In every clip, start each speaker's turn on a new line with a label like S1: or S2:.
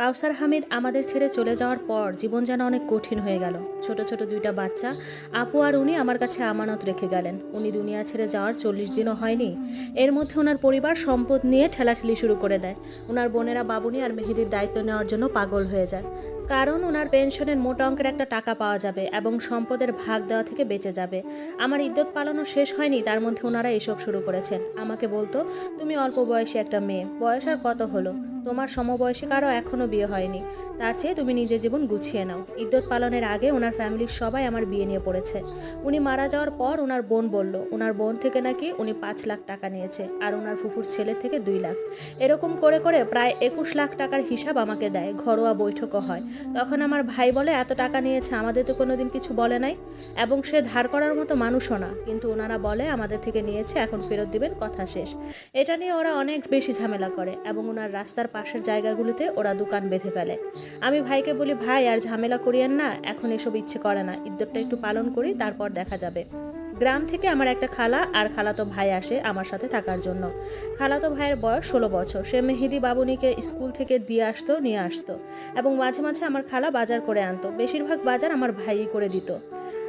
S1: কাউসার হামিদ আমাদের ছেড়ে চলে যাওয়ার পর জীবন যেন অনেক কঠিন হয়ে গেল। ছোট ছোট দুইটা বাচ্চা, আপু আর উনি আমার কাছে আমানত রেখে গেলেন। উনি দুনিয়া ছেড়ে যাওয়ার চল্লিশ দিনও হয়নি। এর মধ্যে ওনার পরিবার সম্পদ নিয়ে ঠেলাঠেলি শুরু করে দেয়। ওনার বোনেরা বাবুনি আর মেহেদির দায়িত্ব নেওয়ার জন্য পাগল হয়ে যায়। কারণ ওনার পেনশনের মোট অঙ্কের একটা টাকা পাওয়া যাবে এবং সম্পদের ভাগ দেওয়া থেকে বেঁচে যাবে। আমার ইদ্যত পালনও শেষ হয়নি, তার মধ্যে ওনারা এসব শুরু করেছেন। আমাকে বলতো, তুমি অল্প বয়সী একটা মেয়ে, বয়স আর কত হলো? তোমার সমবয়সী কারও এখনও বিয়ে হয়নি। তার চেয়ে তুমি নিজের জীবন গুছিয়ে নাও। ইদ্যত পালনের আগে ওনার ফ্যামিলির সবাই আমার বিয়ে নিয়ে পড়েছে। উনি মারা যাওয়ার পর ওনার বোন বলল, ওনার বোন থেকে নাকি উনি পাঁচ লাখ টাকা নিয়েছে আর ওনার ফুফুর ছেলের থেকে দুই লাখ। এরকম করে করে প্রায় একুশ লাখ টাকার হিসাব আমাকে দেয়, ঘরোয়া বৈঠকও হয়। তখন আমার ভাই বলে, এত টাকা নিয়েছে, আমাদের তো কোনোদিন কিছু বলে নাই। এবং সে ধার করার মতো মানুষও না। কিন্তু ওনারা বলে, আমাদের থেকে নিয়েছে, এখন ফেরত দিবেন, কথা শেষ। এটা নিয়ে ওরা অনেক বেশি ঝামেলা করে এবং ওনার রাস্তার পাশের জায়গাগুলোতে ওরা দোকান বেঁধে ফেলে। আমি ভাইকে বলি, ভাই, আর ঝামেলা করিয়েন না, এখন এসব ইচ্ছে করে না। ইদ্যতটা একটু পালন করি, তারপর দেখা যাবে। গ্রাম থেকে আমার একটা খালা, আর খালাতো ভাই আসে আমার সাথে থাকার জন্য। খালাতো ভাইয়ের বয়স ষোলো বছর। সে মেহেদি বাবুনিকে স্কুল থেকে দিয়ে আসতো, নিয়ে আসতো এবং মাঝে মাঝে আমার খালা বাজার করে আনতো। বেশিরভাগ বাজার আমার ভাইই করে দিত।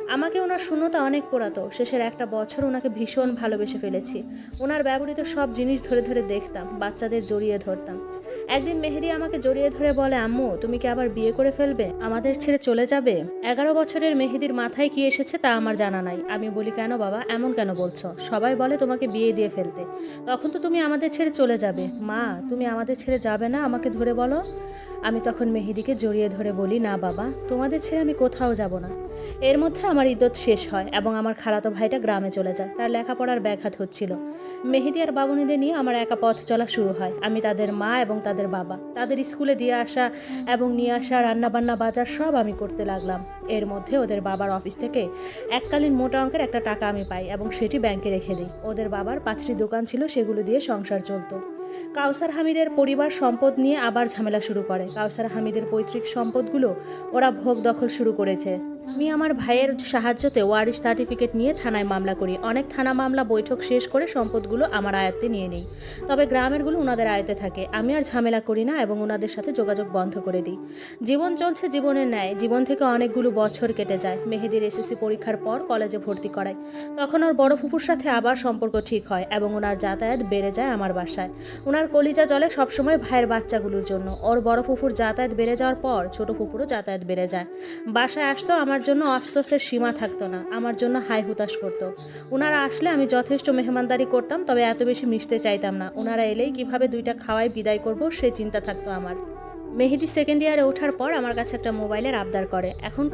S1: আমাকে ওনার শূন্যতা অনেক পোড়াতো। শেষের একটা বছর ওনাকে ভীষণ ভালোবেসে ফেলেছি। ওনার ব্যবহৃত সব জিনিস ধরে ধরে দেখতাম, বাচ্চাদের জড়িয়ে ধরতাম। একদিন মেহেদি আমাকে জড়িয়ে ধরে বলে, আম্মু, তুমি কি আবার বিয়ে করে ফেলবে? আমাদের ছেড়ে চলে যাবে? এগারো বছরের মেহেদির মাথায় কি এসেছে তা আমার জানা নাই। আমি বলি, কেন বাবা? এমন কেন বলছো? সবাই বলে তোমাকে বিয়ে দিয়ে ফেলতে। তখন তো তুমি আমাদের ছেড়ে চলে যাবে। মা, তুমি আমাদের ছেড়ে যাবে না? আমাকে ধরে বলো। আমি তখন মেহেদিকে জড়িয়ে ধরে বলি, না বাবা, তোমাদের ছেড়ে আমি কোথাও যাব না। এর মধ্যে আমার ইদ্যত শেষ হয় এবং আমার খালাতো ভাইটা গ্রামে চলে যায়। তার লেখাপড়ার ব্যাঘাত হচ্ছিল। মেহেদি আর বাবুনিদের নিয়ে আমার একা পথ চলা শুরু হয়। আমি তাদের মা এবং তাদের বাবা। তাদের স্কুলে দিয়ে আসা এবং নিয়ে আসা রান্নাবান্না, বাজার সব আমি করতে লাগলাম। এর মধ্যে ওদের বাবার অফিস থেকে এককালীন মোটা অঙ্কের একটা টাকা আমি পাই এবং সেটি ব্যাংকে রেখে দিই। ওদের বাবার পাঁচটি দোকান ছিল, সেগুলো দিয়ে সংসার চলতো। কাউসার হামিদের পরিবার সম্পদ নিয়ে আবার ঝামেলা শুরু করে। কাউসার হামিদের পৈতৃক সম্পদগুলো ওরা ভোগ দখল শুরু করেছে। আমি আমার ভাইয়ের সাহায্যতে ওয়ারিশ সার্টিফিকেট নিয়ে থানায় মামলা করি। অনেক থানা মামলা, বৈঠক শেষ করে সম্পদগুলো আমার আয়ত্তে নিয়ে নিই। তবে গ্রামেরগুলো ওনাদের আয়ত্তে থাকে। আমি আর ঝামেলা করি না এবং ওনাদের সাথে যোগাযোগ বন্ধ করে দিই। জীবন চলছে জীবনের ন্যায়। জীবন থেকে অনেকগুলো বছর কেটে যায়। মেহেদির এসএসসি পরীক্ষার পর কলেজে ভর্তি করায়। তখন ওর বড় ফুপুর সাথে আবার সম্পর্ক ঠিক হয় এবং ওনার যাতায়াত বেড়ে যায় আমার বাসায়। ওনার কলিজা জলে সবসময় ভাইয়ের বাচ্চাগুলোর জন্য। ওর বড় ফুপুর যাতায়াত বেড়ে যাওয়ার পর ছোট ফুপুরও যাতায়াত বেড়ে যায়। বাসায় আসতো আমার জন্য আফসোসের সীমা থাকতো না, আমার জন্য হাই হুতাশ করতো। ওনারা আসলে আমি যথেষ্ট মেহমানদারি করতাম, তবে এত বেশি মিশতে চাইতাম না। ওনারা এলেই কীভাবে দুইটা খাওয়াই বিদায় করব, সে চিন্তা থাকতো আমার। মেহেদি সেকেন্ড ইয়ারে ওঠার পর আমার কাছে একটা মোবাইলের আবদার করে। এখন